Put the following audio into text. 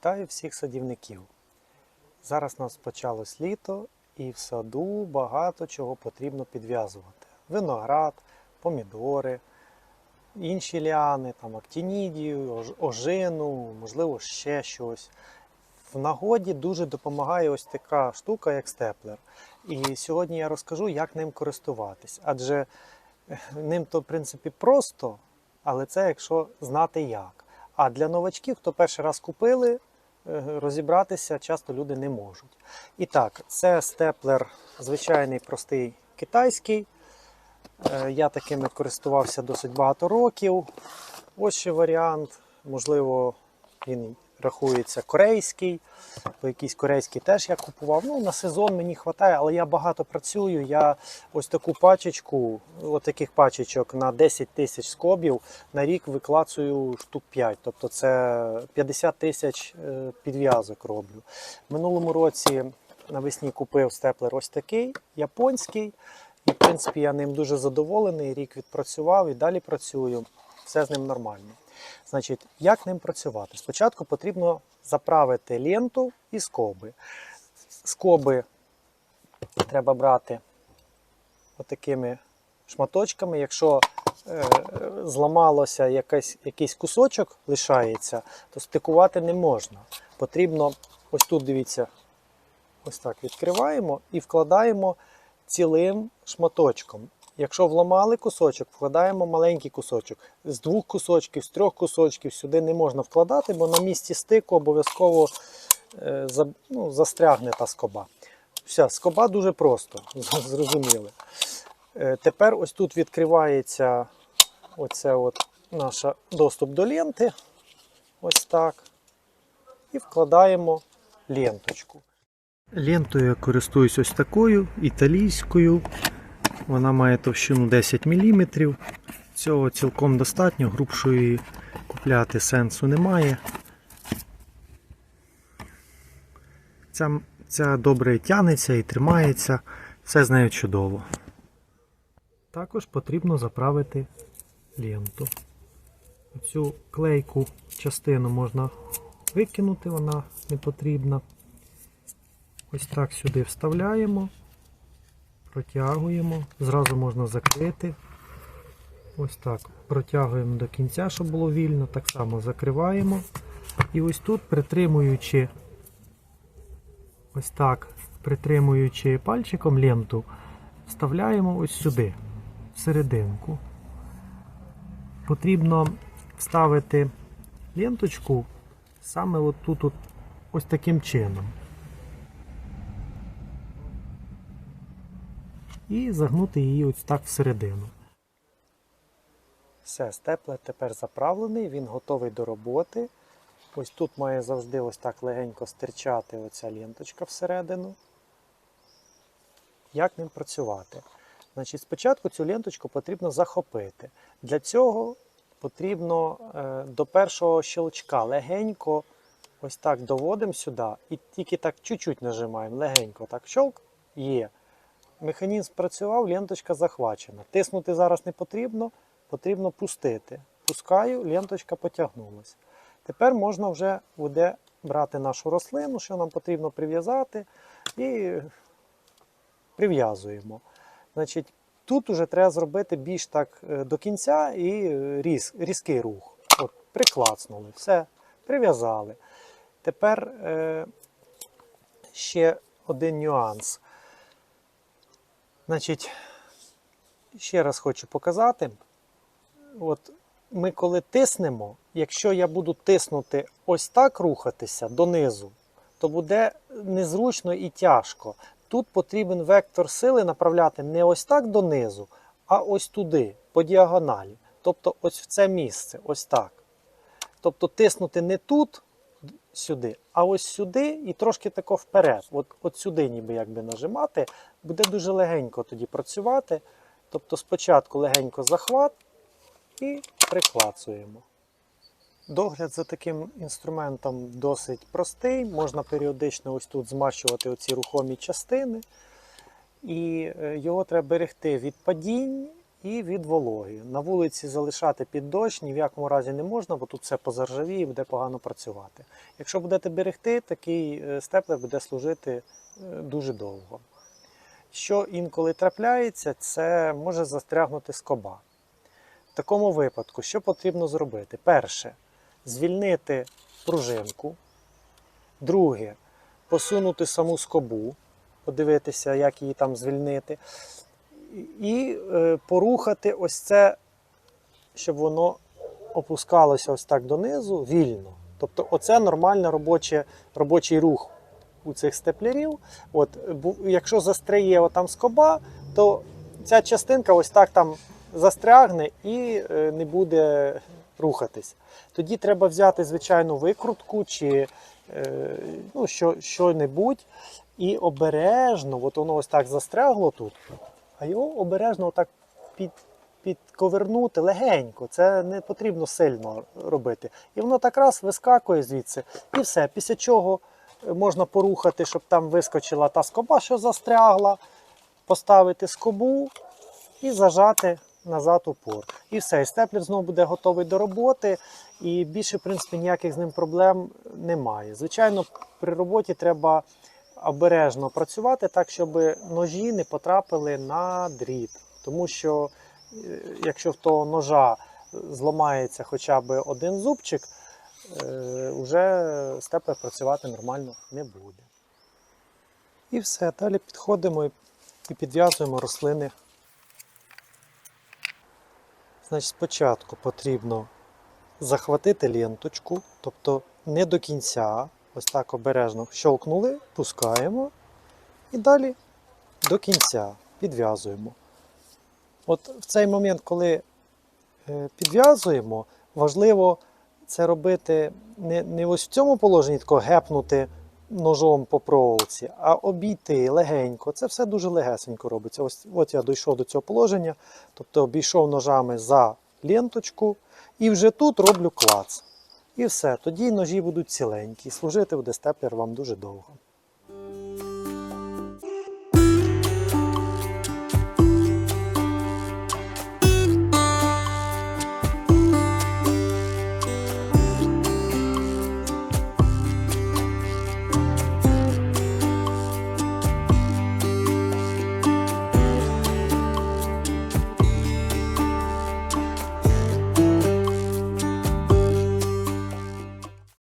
Вітаю всіх садівників. Зараз у нас почалось літо і в саду багато чого потрібно підв'язувати. Виноград, помідори, інші ліани, там актінідію, ожину, можливо, ще щось. В нагоді дуже допомагає ось така штука, як степлер. І сьогодні я розкажу, як ним користуватись. Адже ним то, в принципі, просто, але це якщо знати як. А для новачків, хто перший раз купили, розібратися часто люди не можуть. І так, це степлер звичайний простий китайський. Е, Я такими користувався досить багато років. Ось ще варіант. Можливо, він рахується корейський, бо якийсь корейський теж я купував. Ну, на сезон мені вистачає, але я багато працюю. Я ось таку пачечку, от таких пачечок на 10 тисяч скобів на рік виклацую штук 5. Тобто це 50 тисяч е, підв'язок роблю. Минулому році навесні купив степлер ось такий, японський. І, в принципі, я ним дуже задоволений. Рік відпрацював і далі працюю. Все з ним нормально. Значить, як ним працювати? Спочатку потрібно заправити ленту і скоби. Скоби треба брати отакими шматочками. Якщо е, зламалося якийсь, якийсь кусочок лишається, то стикувати не можна. Потрібно, ось тут дивіться, ось так відкриваємо і вкладаємо цілим шматочком. Якщо вламали кусочок, вкладаємо маленький кусочок. З двох кусочків, з трьох кусочків сюди не можна вкладати, бо на місці стику обов'язково е, ну, застрягне та скоба. Все, скоба дуже просто, зрозуміли. Е, Тепер ось тут відкривається оце от наша доступ до ленти. Ось так. І вкладаємо ленточку. Лентою я користуюсь ось такою італійською. Вона має товщину 10 мм. Цього цілком достатньо, грубшої купляти сенсу немає. Ця, ця добре тягнеться і тримається, все з нею чудово. Також потрібно заправити ленту. Цю клейку частину можна викинути, вона не потрібна. Ось так сюди вставляємо, протягуємо, зразу можна закрити. Ось так протягуємо до кінця, щоб було вільно, так само закриваємо. І ось тут, притримуючи, ось так, притримуючи пальчиком ленту, вставляємо ось сюди, всерединку. Потрібно вставити ленточку саме от тут, от, ось таким чином. І загнути її ось так всередину. Все, степлер тепер заправлений, він готовий до роботи. Ось тут має завжди ось так легенько стирчати оця ленточка всередину. Як ним працювати? Значить, спочатку цю ленточку потрібно захопити. Для цього потрібно е, до першого щелчка легенько ось так доводимо сюди і тільки так чуть-чуть нажимаємо, легенько так щолк, є. Механізм спрацював, ленточка захвачена. Тиснути зараз не потрібно, потрібно пустити. Пускаю, ленточка потягнулася. Тепер можна вже буде брати нашу рослину, що нам потрібно прив'язати, і прив'язуємо. Значить, тут вже треба зробити більш так е, до кінця і е, різ, різкий рух. От, приклацнули, все, прив'язали. Тепер е, ще один нюанс. Значить, ще раз хочу показати. От ми коли тиснемо, якщо я буду тиснути ось так рухатися донизу, то буде незручно і тяжко. Тут потрібен вектор сили направляти не ось так донизу, а ось туди, по діагоналі. Тобто ось в це місце, ось так. Тобто тиснути не тут, сюди, а ось сюди і трошки тако вперед. От, от сюди ніби якби нажимати, буде дуже легенько тоді працювати. Тобто спочатку легенько захват і приклацуємо. Догляд за таким інструментом досить простий. Можна періодично ось тут змащувати оці рухомі частини. І е, його треба берегти від падінь і від вологи. На вулиці залишати під дощ ні в якому разі не можна, бо тут все позаржавіє і буде погано працювати. Якщо будете берегти, такий е, степлер буде служити е, дуже довго. Що інколи трапляється, це може застрягнути скоба. В такому випадку, що потрібно зробити? Перше, звільнити пружинку. Друге, посунути саму скобу, подивитися, як її там звільнити. І е, порухати ось це, щоб воно опускалося ось так донизу вільно. Тобто, оце нормальний робоче, робочий рух у цих степлерів. От, якщо застряє отам скоба, то ця частинка ось так там застрягне і е, не буде рухатись. Тоді треба взяти звичайну викрутку чи е, ну, що, що-небудь і обережно, от воно ось так застрягло тут, а його обережно отак під, підковернути легенько. Це не потрібно сильно робити. І воно так раз вискакує звідси, і все. Після чого е, можна порухати, щоб там вискочила та скоба, що застрягла, поставити скобу і зажати назад упор. І все, і степлер знову буде готовий до роботи, і більше, в принципі, ніяких з ним проблем немає. Звичайно, при роботі треба обережно працювати так, щоб ножі не потрапили на дріт. Тому що е, якщо в того ножа зламається хоча б один зубчик, е, вже степлер працювати нормально не буде. І все, далі підходимо і підв'язуємо рослини. Значить, спочатку потрібно захватити ленточку, тобто не до кінця, ось так обережно щелкнули, пускаємо і далі до кінця підв'язуємо. От в цей момент, коли е, підв'язуємо, важливо це робити не, не ось в цьому положенні, тако гепнути ножом по проволоці, а обійти легенько. Це все дуже легесенько робиться. Ось от я дійшов до цього положення, тобто обійшов ножами за ленточку, і вже тут роблю клац. І все, тоді ножі будуть ціленькі. Служити буде степлер вам дуже довго.